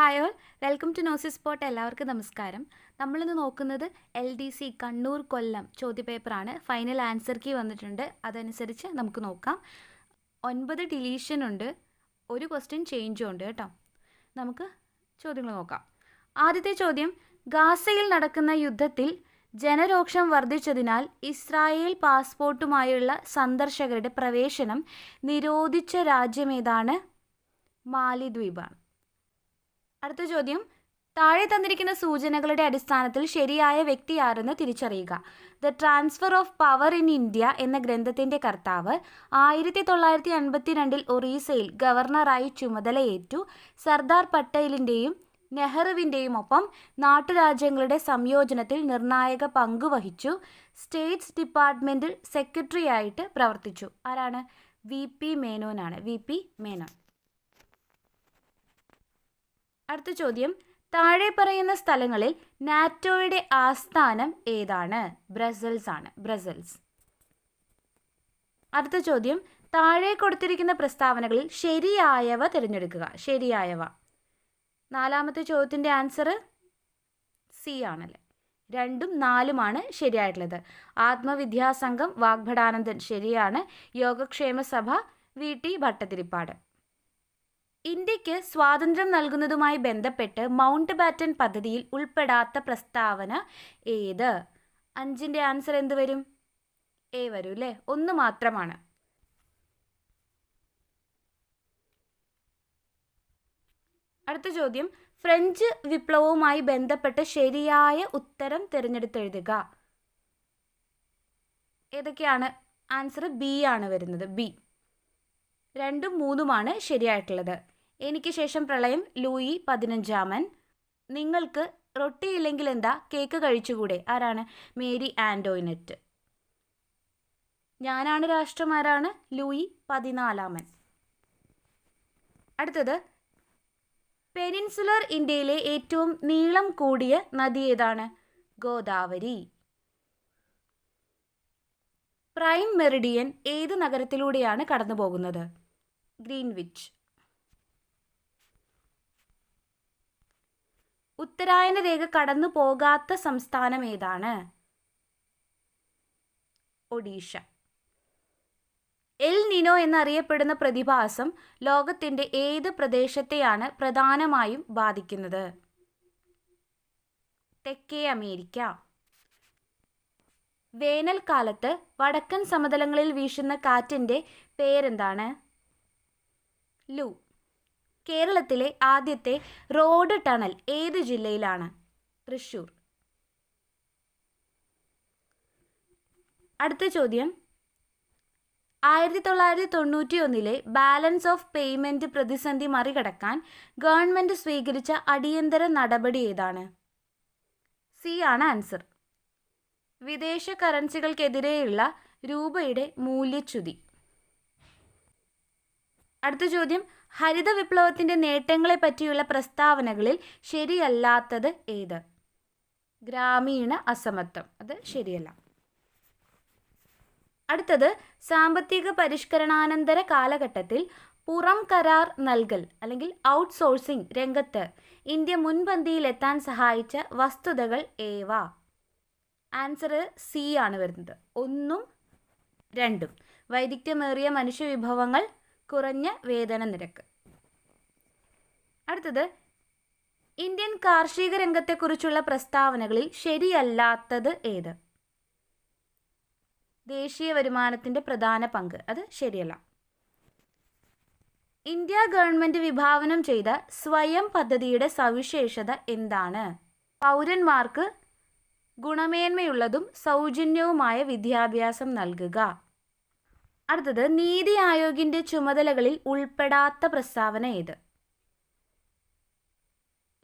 Hi all. Welcome to gnosis spot. എല്ലാവർക്കും നമസ്കാരം. നമ്മളിന്ന് നോക്കുന്നത് L D C Kannur Kollam ചോദ്യപേപ്പറാണ്. Final answer key വന്നിട്ടുണ്ട്. അതനുസരിച്ച് നമുക്ക് നോക്കാം. ഒൻപത് ഡിലീഷൻ ഉണ്ട്. ഒരു ക്വസ്റ്റ്യൻ ചേഞ്ചും ഉണ്ട് കേട്ടോ. നമുക്ക് ചോദ്യങ്ങൾ നോക്കാം. ആദ്യത്തെ ചോദ്യം ഗാസയിൽ നടക്കുന്ന യുദ്ധത്തിൽ ജനരോക്ഷം വർദ്ധിച്ചതിനാൽ ഇസ്രായേൽ പാസ്പോർട്ടുമായുള്ള സന്ദർശകരുടെ പ്രവേശനം നിരോധിച്ച രാജ്യമേതാണ് മാലിദ്വീപാണ്. അടുത്ത ചോദ്യം. താഴെ തന്നിരിക്കുന്ന സൂചനകളുടെ അടിസ്ഥാനത്തിൽ ശരിയായ വ്യക്തി ആരെന്ന് തിരിച്ചറിയുക. The transfer of power in India എന്ന ഗ്രന്ഥത്തിന്റെ കർത്താവ് ആയിരത്തി തൊള്ളായിരത്തി അൻപത്തിരണ്ടിൽ ഒറീസയിൽ ഗവർണറായി ചുമതലയേറ്റു. സർദാർ പട്ടേലിന്റെയും നെഹ്റുവിന്റെയും ഒപ്പം നാട്ടുരാജ്യങ്ങളുടെ സംയോജനത്തിൽ നിർണായക പങ്ക് വഹിച്ചു സ്റ്റേറ്റ്സ് ഡിപ്പാർട്ട്മെന്റിൽ സെക്രട്ടറി ആയിട്ട് പ്രവർത്തിച്ചു. ആരാണ്? വി പി മേനോനാണ്. V P Menon. അടുത്ത ചോദ്യം. താഴെ പറയുന്ന സ്ഥലങ്ങളിൽ നാറ്റോയുടെ ആസ്ഥാനം ഏതാണ്? ബ്രസൽസ് ആണ്. ബ്രസൽസ്. അടുത്ത ചോദ്യം. താഴെ കൊടുത്തിരിക്കുന്ന പ്രസ്താവനകളിൽ ശരിയായവ തിരഞ്ഞെടുക്കുക. ശരിയായവ. നാലാമത്തെ ചോദ്യത്തിന്റെ ആൻസർ സി ആണല്ലേ. രണ്ടും നാലുമാണ് ശരിയായിട്ടുള്ളത്. ആത്മവിദ്യാസംഘം വാഗ്ഭടാനന്ദൻ ശരിയാണ്. യോഗക്ഷേമ സഭ വി ടി ഭട്ടതിരിപ്പാട്. ഇന്ത്യയ്ക്ക് സ്വാതന്ത്ര്യം നൽകുന്നതുമായി ബന്ധപ്പെട്ട് മൗണ്ട് ബാറ്റൻ പദ്ധതിയിൽ ഉൾപ്പെടാത്ത പ്രസ്താവന ഏത്? അഞ്ചിന്റെ ആൻസർ എന്ത് വരും? എ വരും അല്ലേ? ഒന്ന് മാത്രമാണ്. അടുത്ത ചോദ്യം. ഫ്രഞ്ച് വിപ്ലവവുമായി ബന്ധപ്പെട്ട് ശരിയായ ഉത്തരം തിരഞ്ഞെടുത്തെഴുതുക. ഏതൊക്കെയാണ്? ആൻസർ ബി ആണ് വരുന്നത്. ബി. രണ്ടും മൂന്നുമാണ് ശരിയായിട്ടുള്ളത്. എനിക്ക് ശേഷം പ്രളയം ലൂയി പതിനഞ്ചാമൻ. നിങ്ങൾക്ക് റൊട്ടിയില്ലെങ്കിൽ എന്താ? കേക്ക് കഴിച്ചുകൂടെ? ആരാണ്? മേരി ആൻഡോയിനറ്റ് ഞാനാണ് രാഷ്ട്രമാരാണ്? ലൂയി പതിനാലാമൻ. അടുത്തത്. പെനിൻസുലർ ഇന്ത്യയിലെ ഏറ്റവും നീളം കൂടിയ നദി ഏതാണ്? ഗോദാവരി. പ്രൈം മെറിഡിയൻ ഏത് നഗരത്തിലൂടെയാണ് കടന്നു പോകുന്നത് ഗ്രീൻവിച്ച്. ഉത്തരായന രേഖ കടന്നു പോകാത്ത സംസ്ഥാനം ഏതാണ്? ഒഡീഷ. എൽ നിനോ എന്നറിയപ്പെടുന്ന പ്രതിഭാസം ലോകത്തിന്റെ ഏത് പ്രദേശത്തെയാണ് പ്രധാനമായും ബാധിക്കുന്നത്? തെക്കേ അമേരിക്ക. വേനൽക്കാലത്ത് വടക്കൻ സമതലങ്ങളിൽ വീശുന്ന കാറ്റിന്റെ പേരെന്താണ്? ലു. കേരളത്തിലെ ആദ്യത്തെ റോഡ് ടണൽ ഏത് ജില്ലയിലാണ്? തൃശൂർ അടുത്ത ചോദ്യം. ആയിരത്തി തൊള്ളായിരത്തി തൊണ്ണൂറ്റി ഒന്നിലെ ബാലൻസ് ഓഫ് പേയ്മെന്റ് പ്രതിസന്ധി മറികടക്കാൻ ഗവൺമെന്റ് സ്വീകരിച്ച അടിയന്തര നടപടി ഏതാണ്? സി ആണ് ആൻസർ. വിദേശ കറൻസികൾക്കെതിരെയുള്ള രൂപയുടെ മൂല്യച്യുതി. അടുത്ത ചോദ്യം. ഹരിത വിപ്ലവത്തിന്റെ നേട്ടങ്ങളെ പറ്റിയുള്ള പ്രസ്താവനകളിൽ ശരിയല്ലാത്തത് ഏത്? ഗ്രാമീണ അസമത്വം. അത് ശരിയല്ല. അടുത്തത് സാമ്പത്തിക പരിഷ്കരണാനന്തര കാലഘട്ടത്തിൽ പുറം കരാർ നൽകൽ അല്ലെങ്കിൽ ഔട്ട്സോഴ്സിംഗ് രംഗത്ത് ഇന്ത്യ മുൻപന്തിയിലെത്താൻ സഹായിച്ച വസ്തുതകൾ ഏവ? ആൻസർ സി ആണ് വരുന്നത്. ഒന്നും രണ്ടും. വൈദഗ്ധ്യമേറിയ മനുഷ്യവിഭവങ്ങൾ കുറഞ്ഞ വേതന നിരക്ക്. അടുത്തത് ഇന്ത്യൻ കാർഷിക രംഗത്തെക്കുറിച്ചുള്ള പ്രസ്താവനകളിൽ ശരിയല്ലാത്തത് ഏത്? ദേശീയ വരുമാനത്തിന്റെ പ്രധാന പങ്ക് അത് ശരിയല്ല. ഇന്ത്യ ഗവൺമെന്റ് വിഭാവനം ചെയ്ത സ്വയം പദ്ധതിയുടെ സവിശേഷത എന്താണ്? പൗരന്മാർക്ക് ഗുണമേന്മയുള്ളതും സൗജന്യവുമായ വിദ്യാഭ്യാസം നൽകുക. അടുത്തത് നീതി ആയോഗിന്റെ ചുമതലകളിൽ ഉൾപ്പെടാത്ത പ്രസ്താവന ഏത്?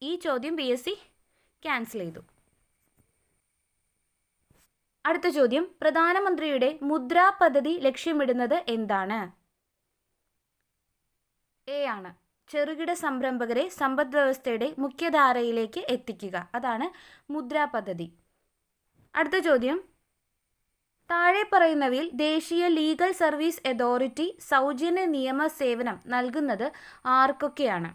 ഈ ചോദ്യം പി എസ് സി ക്യാൻസൽ ചെയ്തു. അടുത്ത ചോദ്യം പ്രധാനമന്ത്രിയുടെ മുദ്രാ പദ്ധതി ലക്ഷ്യമിടുന്നത് എന്താണ്? എ ആണ്. ചെറുകിട സംരംഭകരെ സമ്പദ് വ്യവസ്ഥയുടെ മുഖ്യധാരയിലേക്ക് എത്തിക്കുക. അതാണ് മുദ്രാ പദ്ധതി. അടുത്ത ചോദ്യം താഴെ പറയുന്നവയിൽ ദേശീയ ലീഗൽ സർവീസ് അതോറിറ്റി സൗജന്യ നിയമ സേവനം നൽകുന്നത് ആർക്കൊക്കെയാണ്?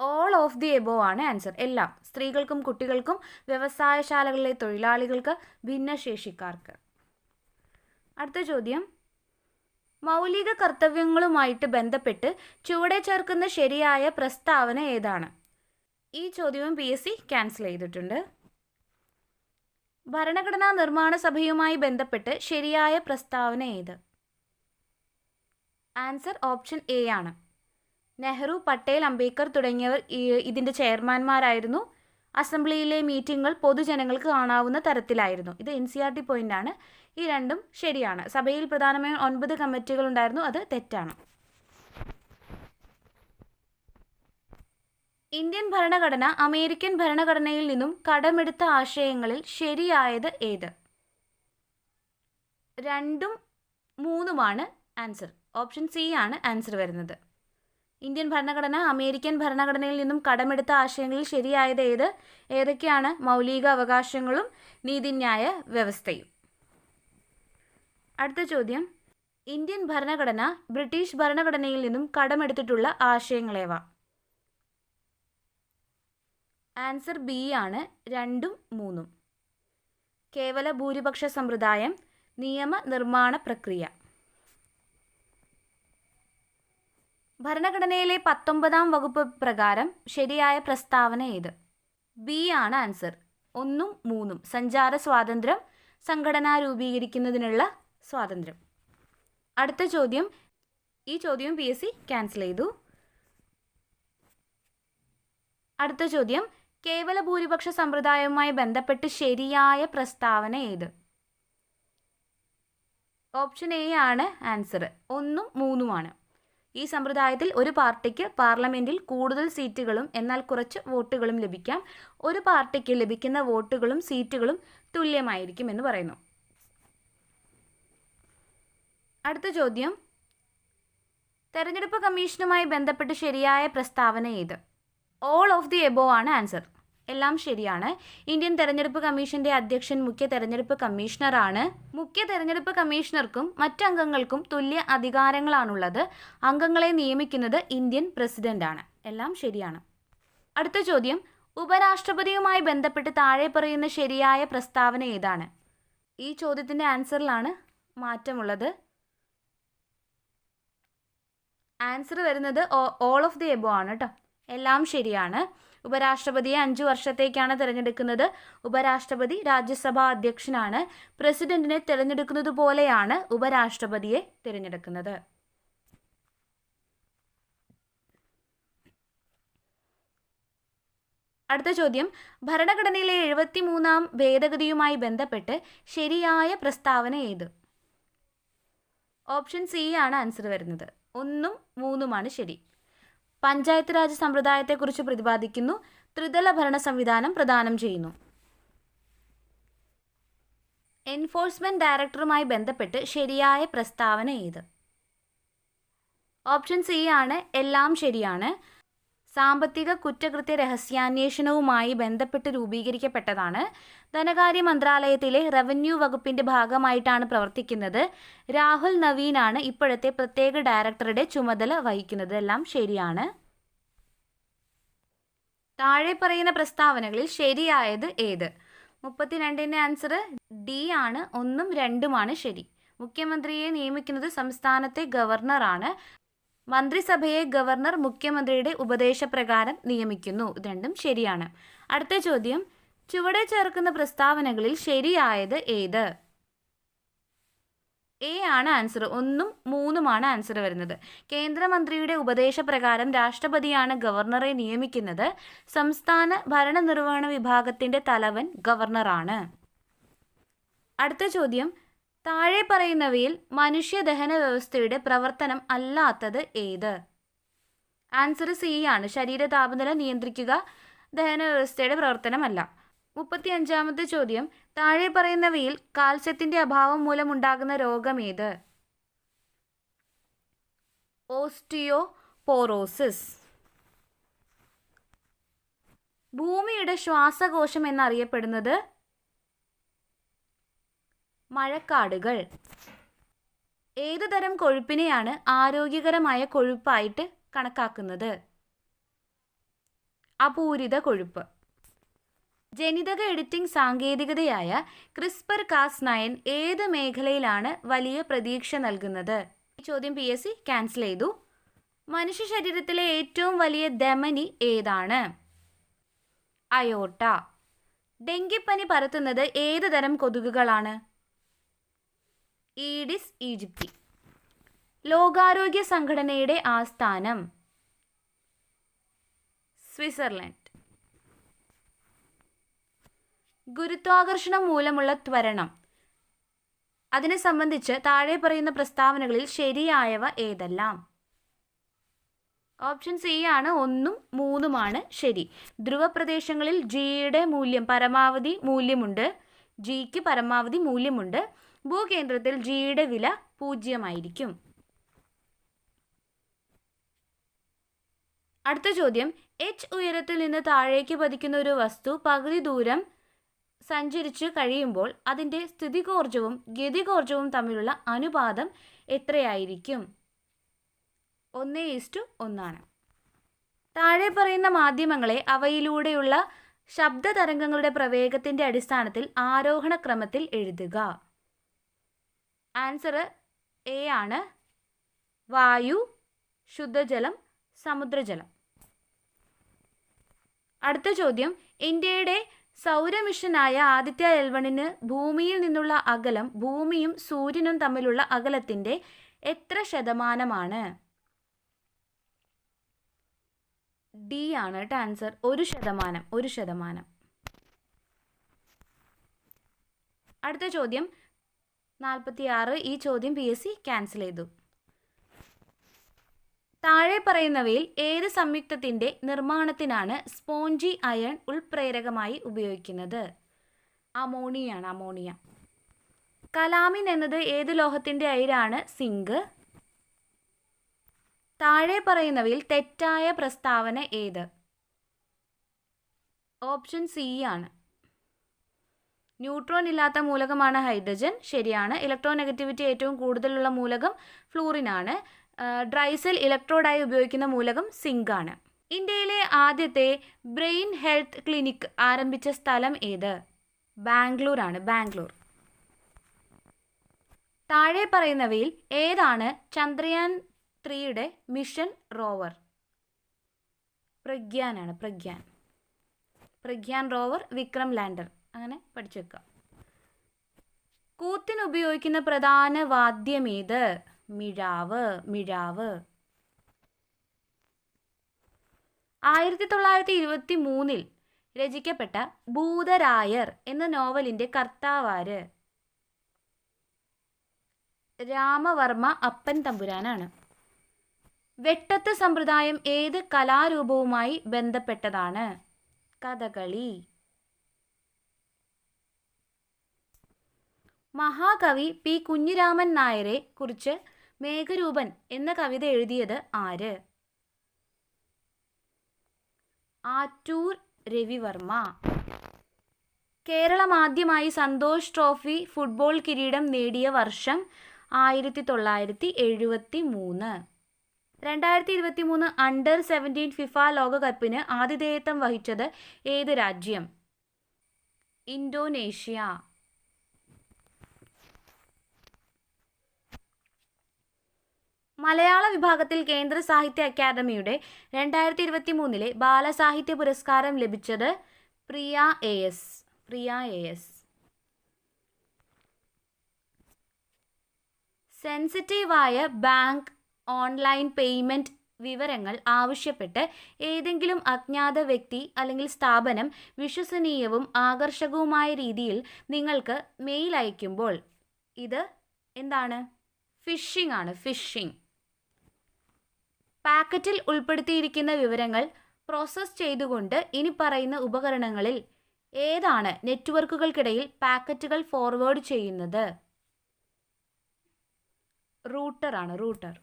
ഓൾ ഓഫ് ദി എബോ ആണ് ആൻസർ എല്ലാം. സ്ത്രീകൾക്കും കുട്ടികൾക്കും വ്യവസായശാലകളിലെ തൊഴിലാളികൾക്ക് ഭിന്നശേഷിക്കാർക്ക്. അടുത്ത ചോദ്യം. മൗലിക കർത്തവ്യങ്ങളുമായിട്ട് ബന്ധപ്പെട്ട് ചുവടെ ചേർക്കുന്ന ശരിയായ പ്രസ്താവന ഏതാണ്? ഈ ചോദ്യവും പി എസ് സി ക്യാൻസൽ ചെയ്തിട്ടുണ്ട്. ഭരണഘടനാ നിർമ്മാണ സഭയുമായി ബന്ധപ്പെട്ട് ശരിയായ പ്രസ്താവന ഏത്? ആൻസർ ഓപ്ഷൻ എ ആണ്. നെഹ്റു പട്ടേൽ അംബേദ്കർ തുടങ്ങിയവർ ഇതിന്റെ ചെയർമാൻമാരായിരുന്നു. അസംബ്ലിയിലെ മീറ്റിങ്ങുകൾ പൊതുജനങ്ങൾക്ക് കാണാവുന്ന തരത്തിലായിരുന്നു. ഇത് എൻ സി ആർ ടി പോയിന്റാണ് ഈ രണ്ടും ശരിയാണ്. സഭയിൽ പ്രധാനമായും ഒൻപത് കമ്മിറ്റികൾ ഉണ്ടായിരുന്നു. അത് തെറ്റാണ്. ഇന്ത്യൻ ഭരണഘടന അമേരിക്കൻ ഭരണഘടനയിൽ നിന്നും കടമെടുത്ത ആശയങ്ങളിൽ ശരിയായത് ഏത്? രണ്ടും മൂന്നുമാണ് ആൻസർ. ഓപ്ഷൻ സി ആണ് ആൻസർ വരുന്നത്. ഇന്ത്യൻ ഭരണഘടന അമേരിക്കൻ ഭരണഘടനയിൽ നിന്നും കടമെടുത്ത ആശയങ്ങളിൽ ശരിയായത് ഏത്? ഏതൊക്കെയാണ് മൗലിക അവകാശങ്ങളും നീതിന്യായ വ്യവസ്ഥയും? അടുത്ത ചോദ്യം. ഇന്ത്യൻ ഭരണഘടന ബ്രിട്ടീഷ് ഭരണഘടനയിൽ നിന്നും കടമെടുത്തിട്ടുള്ള ആശയങ്ങളേവ? ആൻസർ ബി ആണ് രണ്ടും മൂന്നും. കേവല ഭൂരിപക്ഷ സമ്പ്രദായം നിയമനിർമ്മാണ പ്രക്രിയ. ഭരണഘടനയിലെ പത്തൊമ്പതാം വകുപ്പ് പ്രകാരം ശരിയായ പ്രസ്താവന ഏത്? ബി ആണ് ആൻസർ. ഒന്നും മൂന്നും. സഞ്ചാര സ്വാതന്ത്ര്യം സംഘടന രൂപീകരിക്കുന്നതിനുള്ള സ്വാതന്ത്ര്യം. അടുത്ത ചോദ്യം. ഈ ചോദ്യം പി എസ് സി ക്യാൻസൽ ചെയ്തു. അടുത്ത ചോദ്യം. കേവല ഭൂരിപക്ഷ സമ്പ്രദായവുമായി ബന്ധപ്പെട്ട് ശരിയായ പ്രസ്താവന ഏത്? ഓപ്ഷൻ എ ആണ് ആൻസർ. ഒന്നും മൂന്നുമാണ് ഈ സമ്പ്രദായത്തിൽ ഒരു പാർട്ടിക്ക് പാർലമെന്റിൽ കൂടുതൽ സീറ്റുകളും എന്നാൽ കുറച്ച് വോട്ടുകളും ലഭിക്കാം. ഒരു പാർട്ടിക്ക് ലഭിക്കുന്ന വോട്ടുകളും സീറ്റുകളും തുല്യമായിരിക്കും എന്ന് പറയുന്നു. അടുത്ത ചോദ്യം. തെരഞ്ഞെടുപ്പ് കമ്മീഷനുമായി ബന്ധപ്പെട്ട് ശരിയായ പ്രസ്താവന ഏത്? ഓൾ ഓഫ് ദി എബോ ആണ് ആൻസർ എല്ലാം ശരിയാണ്. ഇന്ത്യൻ തെരഞ്ഞെടുപ്പ് കമ്മീഷന്റെ അധ്യക്ഷൻ മുഖ്യ തെരഞ്ഞെടുപ്പ് കമ്മീഷണറാണ് മുഖ്യ തെരഞ്ഞെടുപ്പ് കമ്മീഷണർക്കും മറ്റംഗങ്ങൾക്കും തുല്യ അധികാരങ്ങളാണുള്ളത്. അംഗങ്ങളെ നിയമിക്കുന്നത് ഇന്ത്യൻ പ്രസിഡന്റാണ് എല്ലാം ശരിയാണ്. അടുത്ത ചോദ്യം. ഉപരാഷ്ട്രപതിയുമായി ബന്ധപ്പെട്ട് താഴെ പറയുന്ന ശരിയായ പ്രസ്താവന ഏതാണ്? ഈ ചോദ്യത്തിന്റെ ആൻസറിലാണ് മാറ്റമുള്ളത്. ആൻസർ വരുന്നത് ഓൾ ഓഫ് ദി എബോ ആണ് കേട്ടോ എല്ലാം ശരിയാണ്. ഉപരാഷ്ട്രപതിയെ അഞ്ചു വർഷത്തേക്കാണ് തിരഞ്ഞെടുക്കുന്നത്. ഉപരാഷ്ട്രപതി രാജ്യസഭാ അധ്യക്ഷനാണ്. പ്രസിഡന്റിനെ തിരഞ്ഞെടുക്കുന്നത് പോലെയാണ് ഉപരാഷ്ട്രപതിയെ തിരഞ്ഞെടുക്കുന്നത്. അടുത്ത ചോദ്യം. ഭരണഘടനയിലെ എഴുപത്തിമൂന്നാം ഭേദഗതിയുമായി ബന്ധപ്പെട്ട് ശരിയായ പ്രസ്താവന ഏത്? ഓപ്ഷൻ സി ആണ് ആൻസർ വരുന്നത്. ഒന്നും മൂന്നുമാണ് ശരി. പഞ്ചായത്ത് രാജ് സമ്പ്രദായത്തെക്കുറിച്ച് പ്രതിപാദിക്കുന്നു. ത്രിതല ഭരണ സംവിധാനം പ്രദാനം ചെയ്യുന്നു. എൻഫോഴ്സ്മെന്റ് ഡയറക്ടറുമായി ബന്ധപ്പെട്ട് ശരിയായ പ്രസ്താവന ഏത്? ഓപ്ഷൻ സി ആണ് എല്ലാം ശരിയാണ്. സാമ്പത്തിക കുറ്റകൃത്യ രഹസ്യാന്വേഷണവുമായി ബന്ധപ്പെട്ട് രൂപീകരിക്കപ്പെട്ടതാണ്. ധനകാര്യ മന്ത്രാലയത്തിലെ റവന്യൂ വകുപ്പിന്റെ ഭാഗമായിട്ടാണ് പ്രവർത്തിക്കുന്നത്. രാഹുൽ നവീനാണ് ഇപ്പോഴത്തെ പ്രത്യേക ഡയറക്ടറുടെ ചുമതല വഹിക്കുന്നത്. എല്ലാം ശരിയാണ്. താഴെ പറയുന്ന പ്രസ്താവനകളിൽ ശരിയായത് ഏത്? മുപ്പത്തിരണ്ടിന്റെ ആൻസർ ഡി ആണ്. ഒന്നും രണ്ടുമാണ് ശരി. മുഖ്യമന്ത്രിയെ നിയമിക്കുന്നത് സംസ്ഥാനത്തെ ഗവർണറാണ്. മന്ത്രിസഭയെ ഗവർണർ മുഖ്യമന്ത്രിയുടെ ഉപദേശപ്രകാരം നിയമിക്കുന്നു. രണ്ടും ശരിയാണ്. അടുത്ത ചോദ്യം ചുവടെ ചേർക്കുന്ന പ്രസ്താവനകളിൽ ശരിയായത് ഏത്? എ ആണ് ആൻസർ ഒന്നും മൂന്നുമാണ് ആൻസർ വരുന്നത്. കേന്ദ്രമന്ത്രിയുടെ ഉപദേശപ്രകാരം രാഷ്ട്രപതിയാണ് ഗവർണറെ നിയമിക്കുന്നത്. സംസ്ഥാന ഭരണനിർവഹണ വിഭാഗത്തിന്റെ തലവൻ ഗവർണറാണ്. അടുത്ത ചോദ്യം താഴെ പറയുന്നവയിൽ മനുഷ്യദഹന വ്യവസ്ഥയുടെ പ്രവർത്തനം അല്ലാത്തത് ഏത്? ആൻസർ സി ആണ്. ശരീര താപനില നിയന്ത്രിക്കുക ദഹന വ്യവസ്ഥയുടെ പ്രവർത്തനമല്ല. മുപ്പത്തി അഞ്ചാമത്തെ ചോദ്യം. താഴെ പറയുന്നവയിൽ കാൽസ്യത്തിന്റെ അഭാവം മൂലമുണ്ടാകുന്ന രോഗം ഏത്? ഓസ്റ്റിയോപോറോസിസ്. ഭൂമിയുടെ ശ്വാസകോശം എന്നറിയപ്പെടുന്നത് മഴക്കാടുകൾ. ഏതുതരം കൊഴുപ്പിനെയാണ് ആരോഗ്യകരമായ കൊഴുപ്പായിട്ട് കണക്കാക്കുന്നത്? അപൂരിത കൊഴുപ്പ്. ജനിതക എഡിറ്റിംഗ് സാങ്കേതികതയായ ക്രിസ്പർ കാസ് നയൻ ഏത് മേഖലയിലാണ് വലിയ പ്രതീക്ഷ നൽകുന്നത്? ഈ ചോദ്യം പി എസ് സി ക്യാൻസൽ ചെയ്തു. മനുഷ്യ ശരീരത്തിലെ ഏറ്റവും വലിയ ധമനി ഏതാണ്? അയോട്ട. ഡെങ്കിപ്പനി പരത്തുന്നത് ഏത് തരം കൊതുകുകളാണ്? ഈഡിസ് ഈജിപ്തി. ലോകാരോഗ്യ സംഘടനയുടെ ആസ്ഥാനം. സ്വിറ്റ്സർലൻഡ്. ഗുരുത്വാകർഷണം മൂലമുള്ള ത്വരണം. അതിനെ സംബന്ധിച്ച് താഴെ പറയുന്ന പ്രസ്താവനകളിൽ ശരിയായവ ഏതെല്ലാം? ഓപ്ഷൻ സി ആണ് ഒന്നും മൂന്നുമാണ് ശരി. ധ്രുവപ്രദേശങ്ങളിൽ ജിയുടെ മൂല്യം പരമാവധി മൂല്യമുണ്ട്. ജിക്ക് പരമാവധി മൂല്യമുണ്ട്. ഭൂകേന്ദ്രത്തിൽ ജിയുടെ വില പൂജ്യമായിരിക്കും. അടുത്ത ചോദ്യം. എച്ച് ഉയരത്തിൽ നിന്ന് താഴേക്ക് പതിക്കുന്ന ഒരു വസ്തു പകുതി ദൂരം സഞ്ചരിച്ച് കഴിയുമ്പോൾ അതിന്റെ സ്ഥിതികോർജവും ഗതികോർജവും തമ്മിലുള്ള അനുപാതം എത്രയായിരിക്കും? ഒന്ന് ഈസ്റ്റു ഒന്നാണ്. താഴെ പറയുന്ന മാധ്യമങ്ങളെ അവയിലൂടെയുള്ള ശബ്ദ തരംഗങ്ങളുടെ പ്രവേഗത്തിന്റെ അടിസ്ഥാനത്തിൽ ആരോഹണ ക്രമത്തിൽ എഴുതുക. ആൻസർ എ ആണ്. വായു ശുദ്ധജലം സമുദ്രജലം. അടുത്ത ചോദ്യം. ഇന്ത്യയുടെ സൗരമിഷനായ ആദിത്യ എൽവണിന് ഭൂമിയിൽ നിന്നുള്ള അകലം ഭൂമിയും സൂര്യനും തമ്മിലുള്ള അകലത്തിന്റെ എത്ര ശതമാനമാണ്? ഡി ആണ് കേട്ടോ ആൻസർ ഒരു ശതമാനം ഒരു ശതമാനം. അടുത്ത ചോദ്യം. നാൽപ്പത്തി ആറ് ഈ ചോദ്യം പി എസ് സി ക്യാൻസൽ ചെയ്തു. താഴെ പറയുന്നവയിൽ ഏത് സംയുക്തത്തിന്റെ നിർമ്മാണത്തിനാണ് സ്പോഞ്ചി അയൺ ഉൾപ്രേരകമായി ഉപയോഗിക്കുന്നത്? അമോണിയാണ് അമോണിയ. കലാമിൻ എന്നത് ഏത് ലോഹത്തിന്റെ അയിരാണ്? സിങ്ക്. താഴെ പറയുന്നവയിൽ തെറ്റായ പ്രസ്താവന ഏത്? ഓപ്ഷൻ സി ആണ്. ന്യൂട്രോൺ ഇല്ലാത്ത മൂലകമാണ് ഹൈഡ്രജൻ. ശരിയാണ്. ഇലക്ട്രോ നെഗറ്റിവിറ്റി ഏറ്റവും കൂടുതലുള്ള മൂലകം ഫ്ലൂറിൻ ഫ്ലൂറിനാണ് ഡ്രൈസെൽ ഇലക്ട്രോഡായി ഉപയോഗിക്കുന്ന മൂലകം സിങ്ക് ആണ്. ഇന്ത്യയിലെ ആദ്യത്തെ ബ്രെയിൻ ഹെൽത്ത് ക്ലിനിക് ആരംഭിച്ച സ്ഥലം ഏത്? ബാംഗ്ലൂർ ആണ്. ബാംഗ്ലൂർ. താഴെ പറയുന്നവയിൽ ഏതാണ് ചന്ദ്രയാൻ ത്രീയുടെ മിഷൻ റോവർ? പ്രഗ്യാനാണ് Pragyan. Pragyan rover Vikram lander. അങ്ങനെ പഠിച്ചു വെക്കുക. കൂത്തിന് ഉപയോഗിക്കുന്ന പ്രധാന വാദ്യം വാദ്യമേത് മിഴാവ് മിഴാവ്. ആയിരത്തി തൊള്ളായിരത്തി ഇരുപത്തി മൂന്നിൽ രചിക്കപ്പെട്ട ഭൂതരായർ എന്ന നോവലിന്റെ കർത്താവാര് രാമവർമ്മ അപ്പൻ തമ്പുരാനാണ്. വെട്ടത്ത് സമ്പ്രദായം ഏത് കലാരൂപവുമായി ബന്ധപ്പെട്ടതാണ്? കഥകളി. മഹാകവി പി കുഞ്ഞിരാമൻ നായരെ കുറിച്ച് മേഘരൂപൻ എന്ന കവിത എഴുതിയത് ആര്? ആറ്റൂർ രവിവർമ്മ. കേരളം ആദ്യമായി സന്തോഷ് ട്രോഫി ഫുട്ബോൾ കിരീടം നേടിയ വർഷം ആയിരത്തി തൊള്ളായിരത്തി എഴുപത്തി മൂന്ന് രണ്ടായിരത്തി ഇരുപത്തി മൂന്ന് അണ്ടർ സെവന്റീൻ ഫിഫ ലോകകപ്പിന് ആതിഥേയത്വം വഹിച്ചത് ഏത് രാജ്യം? ഇന്തോനേഷ്യ. മലയാള വിഭാഗത്തിൽ കേന്ദ്ര സാഹിത്യ അക്കാദമിയുടെ രണ്ടായിരത്തി ഇരുപത്തി മൂന്നിലെ ബാലസാഹിത്യ പുരസ്കാരം ലഭിച്ചത് Priya A S. Priya A S. സെൻസിറ്റീവായ ബാങ്ക് ഓൺലൈൻ പേയ്മെന്റ് വിവരങ്ങൾ ആവശ്യപ്പെട്ട് ഏതെങ്കിലും അജ്ഞാത വ്യക്തി അല്ലെങ്കിൽ സ്ഥാപനം വിശ്വസനീയവും ആകർഷകവുമായ രീതിയിൽ നിങ്ങൾക്ക് മെയിൽ അയക്കുമ്പോൾ ഇത് എന്താണ്? ഫിഷിംഗ് ആണ്. ഫിഷിംഗ്. പാക്കറ്റിൽ ഉൾപ്പെടുത്തിയിരിക്കുന്ന വിവരങ്ങൾ പ്രോസസ്സ് ചെയ്തുകൊണ്ട് ഇനി പറയുന്ന ഉപകരണങ്ങളിൽ ഏതാണ് നെറ്റ്വർക്കുകൾക്കിടയിൽ പാക്കറ്റുകൾ ഫോർവേഡ് ചെയ്യുന്നത്? റൂട്ടർ ആണ് റൂട്ടർ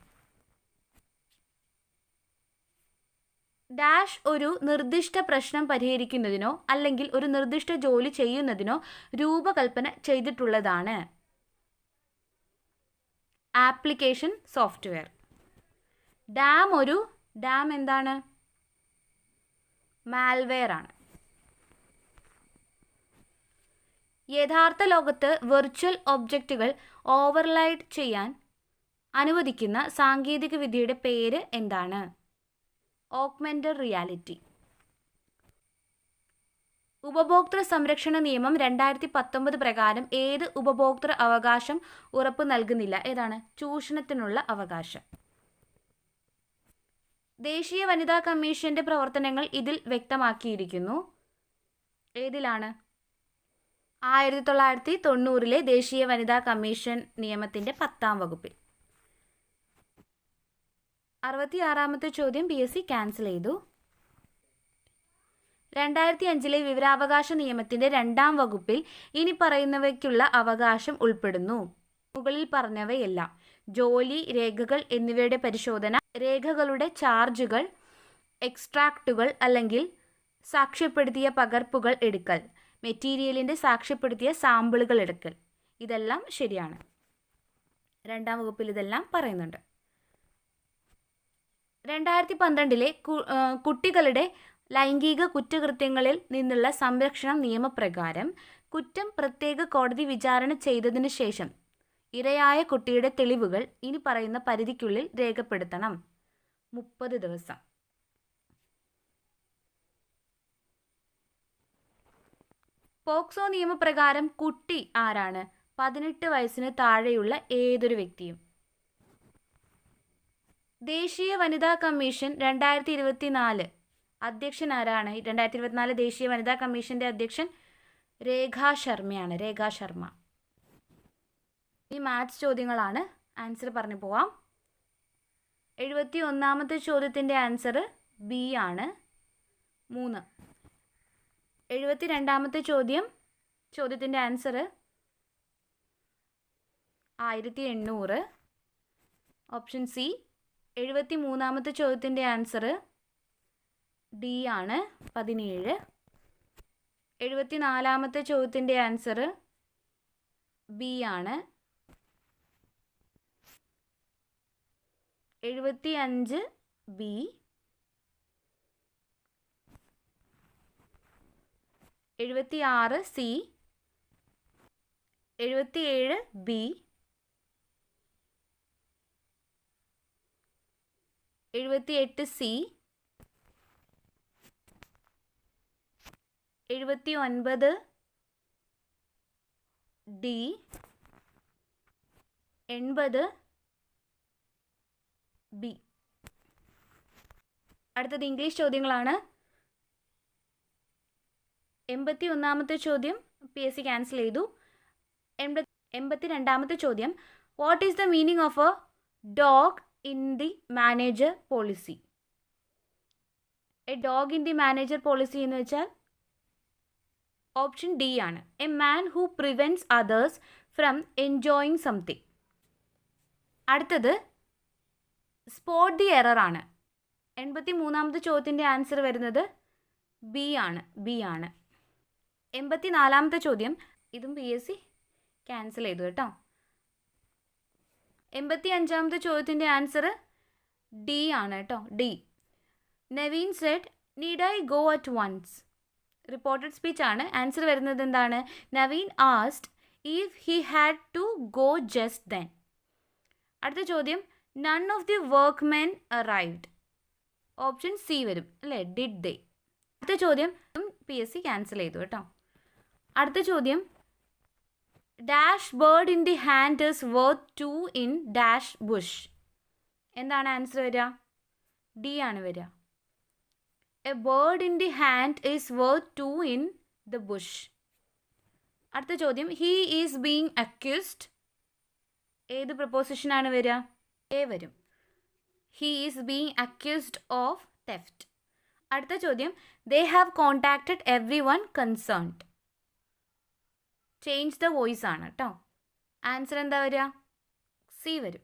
ഡാഷ് ഒരു നിർദ്ദിഷ്ട പ്രശ്നം പരിഹരിക്കുന്നതിനോ അല്ലെങ്കിൽ ഒരു നിർദ്ദിഷ്ട ജോലി ചെയ്യുന്നതിനോ രൂപകൽപ്പന ചെയ്തിട്ടുള്ളതാണ്. Application software. ഡാം ഒരു ഡാം എന്താണ്? മാൽവെയർ ആണ് യഥാർത്ഥ ലോകത്ത് വെർച്വൽ ഒബ്ജക്റ്റുകൾ ഓവർലൈഡ് ചെയ്യാൻ അനുവദിക്കുന്ന സാങ്കേതിക വിദ്യയുടെ പേര് എന്താണ്? Augmented reality. ഉപഭോക്തൃ സംരക്ഷണ നിയമം രണ്ടായിരത്തി പത്തൊമ്പത് പ്രകാരം ഏത് ഉപഭോക്തൃ അവകാശം ഉറപ്പ് നൽകുന്നില്ല. ഏതാണ്? ചൂഷണത്തിനുള്ള അവകാശം. ദേശീയ വനിതാ കമ്മീഷന്റെ പ്രവർത്തനങ്ങൾ ഇതിൽ വ്യക്തമാക്കിയിരിക്കുന്നു. ഏതിലാണ്? ആയിരത്തി തൊള്ളായിരത്തി തൊണ്ണൂറിലെ ദേശീയ വനിതാ കമ്മീഷൻ നിയമത്തിന്റെ പത്താം വകുപ്പിൽ. അറുപത്തിയാറാമത്തെ ചോദ്യം പി എസ് സി ക്യാൻസൽ ചെയ്തു. രണ്ടായിരത്തി അഞ്ചിലെ വിവരാവകാശ നിയമത്തിന്റെ രണ്ടാം വകുപ്പിൽ ഇനി പറയുന്നവയ്ക്കുള്ള അവകാശം ഉൾപ്പെടുന്നു. മുകളിൽ പറഞ്ഞവയെല്ലാം ജോലി രേഖകൾ എന്നിവയുടെ പരിശോധന രേഖകളുടെ ചാർജുകൾ എക്സ്ട്രാക്റ്റുകൾ അല്ലെങ്കിൽ സാക്ഷ്യപ്പെടുത്തിയ പകർപ്പുകൾ എടുക്കൽ മെറ്റീരിയലിന്റെ സാക്ഷ്യപ്പെടുത്തിയ സാമ്പിളുകൾ എടുക്കൽ. ഇതെല്ലാം ശരിയാണ്. രണ്ടാം വകുപ്പിൽ ഇതെല്ലാം പറയുന്നുണ്ട്. രണ്ടായിരത്തി പന്ത്രണ്ടിലെ കുട്ടികളുടെ ലൈംഗിക കുറ്റകൃത്യങ്ങളിൽ നിന്നുള്ള സംരക്ഷണം നിയമപ്രകാരം കുറ്റം പ്രത്യേക കോടതി വിചാരണ ചെയ്തതിനു ശേഷം ഇരയായ കുട്ടിയുടെ തെളിവുകൾ ഇനി പറയുന്ന പരിധിക്കുള്ളിൽ രേഖപ്പെടുത്തണം. മുപ്പത് ദിവസം. പോക്സോ നിയമപ്രകാരം കുട്ടി ആരാണ്? പതിനെട്ട് വയസ്സിന് താഴെയുള്ള ഏതൊരു വ്യക്തിയും? ദേശീയ വനിതാ കമ്മീഷൻ രണ്ടായിരത്തി ഇരുപത്തിനാല് അധ്യക്ഷൻ ആരാണ്? രണ്ടായിരത്തി ഇരുപത്തിനാല് ദേശീയ വനിതാ കമ്മീഷന്റെ അധ്യക്ഷൻ രേഖാ ശർമ്മയാണ്. രേഖാ ശർമ്മ. ഈ മാത്സ് ചോദ്യങ്ങളാണ്. ആൻസർ പറഞ്ഞു പോവാം. എഴുപത്തി ഒന്നാമത്തെ ചോദ്യത്തിന്റെ ആൻസർ ബി ആണ്. മൂന്ന്. എഴുപത്തി രണ്ടാമത്തെ ചോദ്യം ചോദ്യത്തിന്റെ ആൻസർ ആയിരത്തി എണ്ണൂറ് ഓപ്ഷൻ സി എഴുപത്തി മൂന്നാമത്തെ ചോദ്യത്തിന്റെ ആൻസർ ഡി ആണ് പതിനേഴ്. എഴുപത്തി നാലാമത്തെ ചോദ്യത്തിന്റെ ആൻസർ ബി ആണ് എഴുപത്തി അഞ്ച് ബി. എഴുപത്തി ആറ് സി. എഴുപത്തിയേഴ് ബി. എഴുപത്തിയെട്ട് സി. എഴുപത്തി ഒൻപത് ഡി. എൺപത് ബി. അടുത്തത് ഇംഗ്ലീഷ് ചോദ്യങ്ങളാണ്. എൺപത്തി ഒന്നാമത്തെ ചോദ്യം പി എസ് സി ക്യാൻസൽ ചെയ്തു. എൺപത്തി എൺപത്തി രണ്ടാമത്തെ ചോദ്യം what is the meaning of a dog in the manager policy a dog in the manager policy എന്ന് വെച്ചാൽ ഓപ്ഷൻ ഡി ആണ്. A man who prevents others from enjoying something അടുത്തത് spot the error ആണ്. എൺപത്തി മൂന്നാമത്തെ ചോദ്യത്തിന്റെ ആൻസർ വരുന്നത് B ആണ് ബി ആണ്. എൺപത്തി നാലാമത്തെ ചോദ്യം ഇതും പി എസ് സി ക്യാൻസൽ ചെയ്തു കേട്ടോ. എൺപത്തി അഞ്ചാമത്തെ ചോദ്യത്തിന്റെ ആൻസർ ഡി ആണ് കേട്ടോ D Naveen said need I go at once reported speech ആണ്. ആൻസർ വരുന്നത് എന്താണ്? Naveen asked if he had to go just then അടുത്ത ചോദ്യം none of the workmen arrived option C വരും. അല്ലേ? ഡിഡ് ദേ അടുത്ത ചോദ്യം പി എസ് സി ക്യാൻസൽ ചെയ്തു കേട്ടോ. അടുത്ത ചോദ്യം. Dash bird in the hand is worth two in dash bush എന്താണ് ആൻസർ വരിക? ഡി ആണ് വരിക. A bird in the hand is worth two in the bush അടുത്ത ചോദ്യം. ഹീ ഈസ് ബീങ് അക്യൂസ്ഡ് ഏത് പ്രപ്പോസിഷനാണ് വരിക? എ വരും. He is being accused of theft അടുത്ത ചോദ്യം. They have contacted everyone concerned change the voice ആണ് കേട്ടോ ആൻസർ എന്താ വരിക? സി വരും.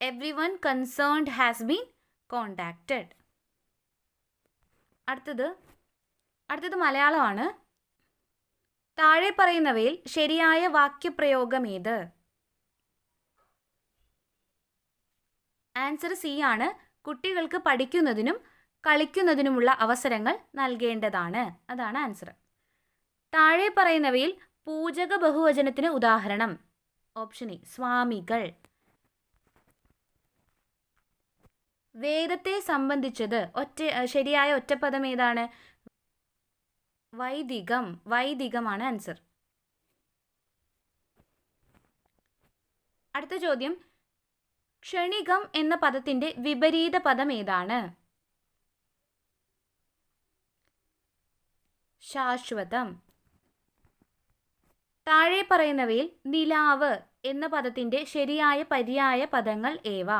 Everyone concerned has been contacted അടുത്തത്. അടുത്തത് മലയാളമാണ്. താഴെ പറയുന്നവയിൽ ശരിയായ വാക്യപ്രയോഗം ഏത്? ആൻസർ സി ആണ്. കുട്ടികൾക്ക് പഠിക്കുന്നതിനും കളിക്കുന്നതിനുമുള്ള അവസരങ്ങൾ നൽകേണ്ടതാണ്. അതാണ് ആൻസർ താഴെ പറയുന്നവയിൽ പൂജക ബഹുവചനത്തിന് ഉദാഹരണം. ഓപ്ഷൻ എ സ്വാമികൾ. വേദത്തെ സംബന്ധിച്ചത് ഒറ്റ ശരിയായ ഒറ്റപ്പദം ഏതാണ്? വൈദികം. വൈദികമാണ് ആൻസർ അടുത്ത ചോദ്യം. ക്ഷണികം എന്ന പദത്തിന്റെ വിപരീത പദം ഏതാണ്? ശാശ്വതം. താഴെ പറയുന്നവയിൽ നിലാവ് എന്ന പദത്തിന്റെ ശരിയായ പര്യായ പദങ്ങൾ ഏവ?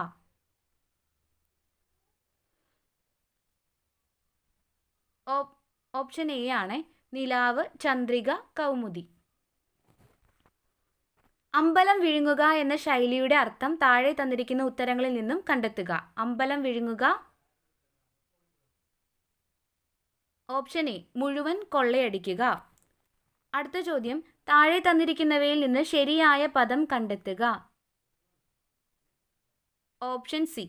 ഓപ്ഷൻ എ ആണ്. നിലാവ് ചന്ദ്രിക കൗമുദി. അമ്പലം വിഴുങ്ങുക എന്ന ശൈലിയുടെ അർത്ഥം താഴെ തന്നിരിക്കുന്ന ഉത്തരങ്ങളിൽ നിന്നും കണ്ടെത്തുക. അമ്പലം വിഴുങ്ങുക. ഓപ്ഷൻ എ മുഴുവൻ കൊള്ളയടിക്കുക. അടുത്ത ചോദ്യം താഴെ തന്നിരിക്കുന്നവയിൽ നിന്ന് ശരിയായ പദം കണ്ടെത്തുക. ഓപ്ഷൻ സി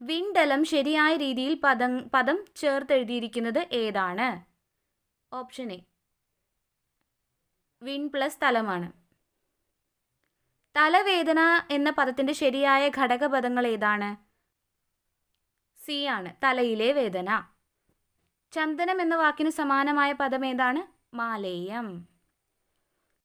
വിണ്ടലം ശരിയായ രീതിയിൽ പദം പദം ചേർത്തെഴുതിയിരിക്കുന്നത് ഏതാണ്? ഓപ്ഷൻ എ വിൻ പ്ലസ് തലമാണ് തലവേദന എന്ന പദത്തിന്റെ ശരിയായ ഘടകപദങ്ങൾ ഏതാണ്? സി ആണ് തലയിലെ വേദന. ചന്ദനം എന്ന വാക്കിന് സമാനമായ പദം ഏതാണ്? മാലേയം.